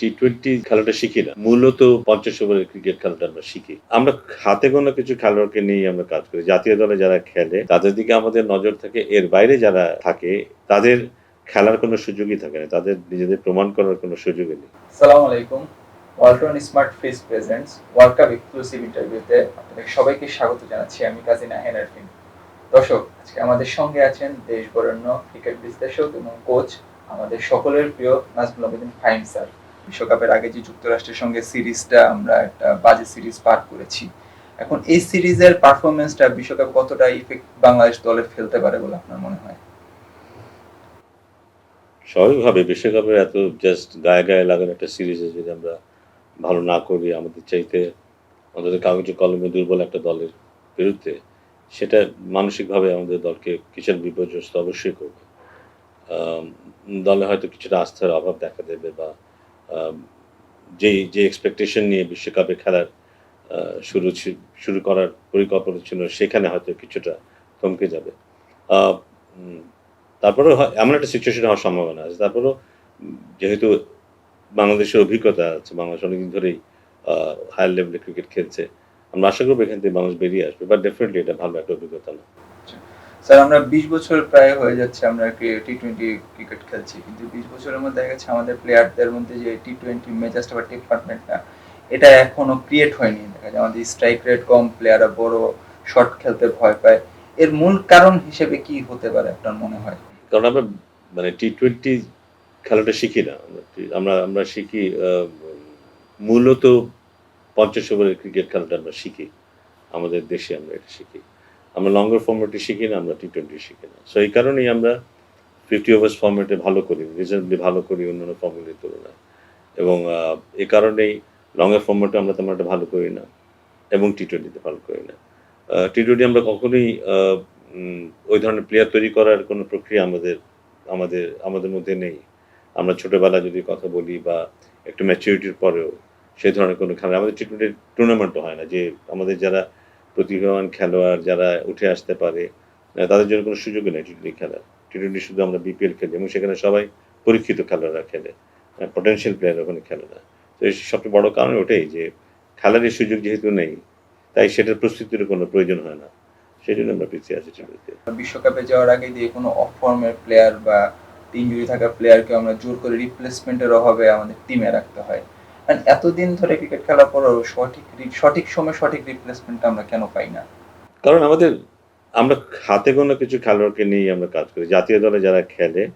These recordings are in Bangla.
টি টোয়েন্টি খেলাটা শিখি না। মূলত পঞ্চাশ ওভারের ক্রিকেট খেলাটা আমরা শিখি। আমরা হাতে কোনো কিছু খেলোয়াড়কে নিয়ে আমরা কাজ করি। জাতীয় দলে যারা খেলে, তাদের দিকে আমাদের নজর থাকে, এর বাইরে যারা থাকে, তাদের খেলার কোনো সুযোগই থাকে না। তাদের নিজেদের প্রমাণ করার কোনো সুযোগই নেই। সালাম আলাইকুম। Walton smart face presents world cup exclusive ইন্টারভিউতে আপনাদের সবাইকে স্বাগত জানাচ্ছি। আমি কাজী নাহিন আরফিন দর্শক, আজকে আমাদের সঙ্গে আছেন দেশ বরেণ্য ক্রিকেট বিশ্লেষক এবং কোচ আমাদের সকলের প্রিয় নাজমুল আবেদিন ফাইম স্যার। বিশ্বকাপের আগে যে যুক্তরাষ্ট্রের সঙ্গে সিরিজটা আমরা একটা বাজে সিরিজ পার করেছি। এখন এই সিরিজের পারফরমেন্সটা বিশ্বকাপ কতটা ইফেক্ট বাংলাদেশ দলে ফেলতে পারে বলে আপনার মনে হয়? স্বাভাবিকভাবে বিশ্বকাপের এত জাস্ট গায়ে গায়ে লাগানো একটা সিরিজে যদি আমরা ভালো না করি, আমাদের চাইতে আমাদের কাগজে কলমে দুর্বল একটা দলের বিরুদ্ধে, সেটা মানসিকভাবে আমাদের দলকে কিছুটা বিপর্যস্ত অবশ্যই করবে। দলে হয়তো কিছুটা আস্থার অভাব দেখা দেবে বা যেই যে এক্সপেকটেশন নিয়ে বিশ্বকাপে খেলার শুরু শুরু করার পরিকল্পনা ছিল, সেখানে হয়তো কিছুটা থমকে যাবে। তারপরেও এমন একটা সিচুয়েশন হওয়ার সম্ভাবনা আছে। তারপরেও, যেহেতু বাংলাদেশের অভিজ্ঞতা আছে, বাংলাদেশ অনেকদিন ধরেই হায়ার লেভেলে ক্রিকেট খেলছে, আমরা আশা করব এখান থেকে বাংলাদেশ বেরিয়ে আসবে বাট ডেফিনেটলি এটা ভালো একটা অভিজ্ঞতা না। স্যার, আমরা বিশ বছর প্রায় হয়ে যাচ্ছে আমরা টি টোয়েন্টি ক্রিকেট খেলছি। কিন্তু বিশ বছরের মধ্যে দেখা গেছে আমাদের প্লেয়ারদের মধ্যে যে টি টোয়েন্টি মেজাজটা বা ডিপার্টমেন্টটা এটা এখনও ক্রিয়েট হয়নি। দেখা যায় আমাদের স্ট্রাইক রেট কম প্লেয়াররা বড় শট খেলতে ভয় পায়। এর মূল কারণ হিসেবে কি হতে পারে আপনার মনে হয়? কারণ আমরা মানে টি টোয়েন্টি খেলাটা শিখি না। আমরা আমরা শিখি মূলত পঞ্চাশ ওভারের ক্রিকেট খেলাটা আমরা শিখি। আমাদের দেশে আমরা এটা শিখি। আমরা লঙ্গার ফর্মেটে শিখি না, আমরা টি টোয়েন্টি শিখি না। সো এই কারণেই আমরা ফিফটি ওভার্স ফর্মেটে ভালো করি রিজনেবলি ভালো করি অন্যান্য ফর্মেটের তুলনায়। এবং এ কারণেই লঙ্গার ফর্মেটে আমরা তেমন একটা ভালো করি না, এবং টি টোয়েন্টিতে ভালো করি না। টি টোয়েন্টি আমরা কখনোই ওই ধরনের প্লেয়ার তৈরি করার কোনো প্রক্রিয়া আমাদের আমাদের আমাদের মধ্যে নেই। আমরা ছোটবেলা যদি কথা বলি বা একটু ম্যাচুরিটির পরেও সেই ধরনের কোনো খেলা, আমাদের টি টোয়েন্টি টুর্নামেন্টও হয় না যে আমাদের যারা প্রতিভাবান খেলোয়াড় যারা উঠে আসতে পারে তাদের জন্য কোনো সুযোগই নেই টি টোয়েন্টি খেলার। টি টোয়েন্টি শুধু আমরা বিপিএল খেলি এবং সেখানে সবাই পরীক্ষিত খেলোয়াড়রা খেলে পটেনশিয়াল প্লেয়ার ওখানে খেলে না। তো সবচেয়ে বড় কারণ ওটাই যে খেলার সুযোগ যেহেতু নেই, তাই সেটার প্রস্তুতির কোনো প্রয়োজন হয় না। সেই জন্য আমরা পিছিয়ে আছি বিশ্বকাপে যাওয়ার আগে দিয়ে কোনো অফ ফর্মের প্লেয়ার বা ইনজুরি থাকা প্লেয়ারকে আমরা জোর করে রিপ্লেসমেন্টের অভাবে আমাদের টিমে রাখতে হয়। And এতদিন ধরে ক্রিকেট খেলার পরেও সঠিক সঠিক সময় সঠিক রিপ্লেসমেন্ট আমরা কেন পাই না? কারণ আমাদের, আমরা হাতে গোনা কিছু খেলোয়াড়কে নিয়ে আমরা কাজ করি। জাতীয় দলে যারা খেলে,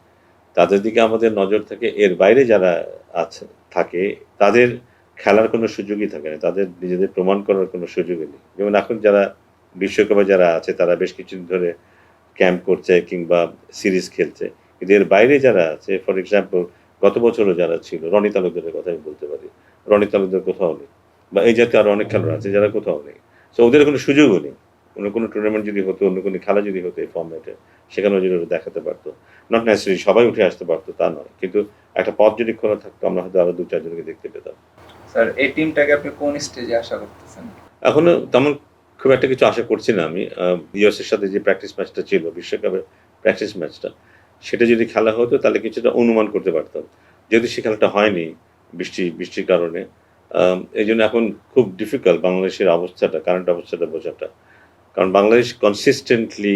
তাদের দিকে আমাদের নজর থাকে, এর বাইরে যারা আছে, থাকে, তাদের খেলার কোনো সুযোগই থাকে না। তাদের নিজেদের প্রমাণ করার কোনো সুযোগই নেই। যেমন এখন যারা বিশ্বকাপে যারা আছে, তারা বেশ কিছুদিন ধরে ক্যাম্প করছে কিংবা সিরিজ খেলছে। কিন্তু এর বাইরে যারা আছে ফর এক্সাম্পল গত বছরও যারা ছিল, রনি তালুকদারের কথা আমি বলতে পারি রনি কোথাও নেই বা এই জাতীয় আরও অনেক খেলোয়াড় আছে যারা কোথাও নেই। তো ওদের কোনো সুযোগও নেই। অন্য কোনো টুর্নামেন্ট যদি হতো অন্য কোনো খেলা যদি হতো এই ফর্মেটে সেখানেও যদি ওরা দেখাতে পারতো। নট নেসেসারি সবাই উঠে আসতে পারতো তা নয়। কিন্তু একটা পথ যদি খোলা থাকতো আমরা হয়তো আরও দু চারজনকে দেখতে পেতাম। স্যার এই টিমটাকে আপনি কোন স্টেজে আশা করতেছেন? এখনও তেমন খুব একটা কিছু আশা করছি না আমি। ইউএস এর সাথে যে প্র্যাকটিস ম্যাচটা ছিল বিশ্বকাপের প্র্যাকটিস ম্যাচটা সেটা যদি খেলা হতো তাহলে কিছুটা অনুমান করতে পারতাম। যেহেতু সে খেলাটা হয়নি বৃষ্টি, বৃষ্টির কারণে। এই জন্য এখন খুব ডিফিকাল্ট বাংলাদেশের অবস্থাটা কারেন্ট অবস্থাটা বোঝাটা। কারণ বাংলাদেশ কনসিস্টেন্টলি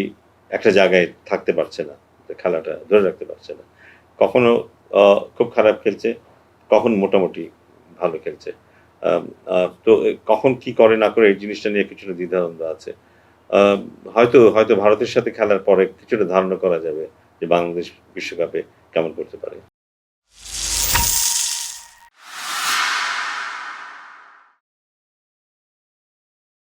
একটা জায়গায় থাকতে পারছে না খেলাটা ধরে রাখতে পারছে না। কখনো খুব খারাপ খেলছে, কখন মোটামুটি ভালো খেলছে। তো কখন কি করে না করে এই জিনিসটা নিয়ে কিছুটা দ্বিধাদ্বন্দ্ব আছে। হয়তো হয়তো ভারতের সাথে খেলার পরে কিছুটা ধারণা করা যাবে যে বাংলাদেশ বিশ্বকাপে কেমন করতে পারে।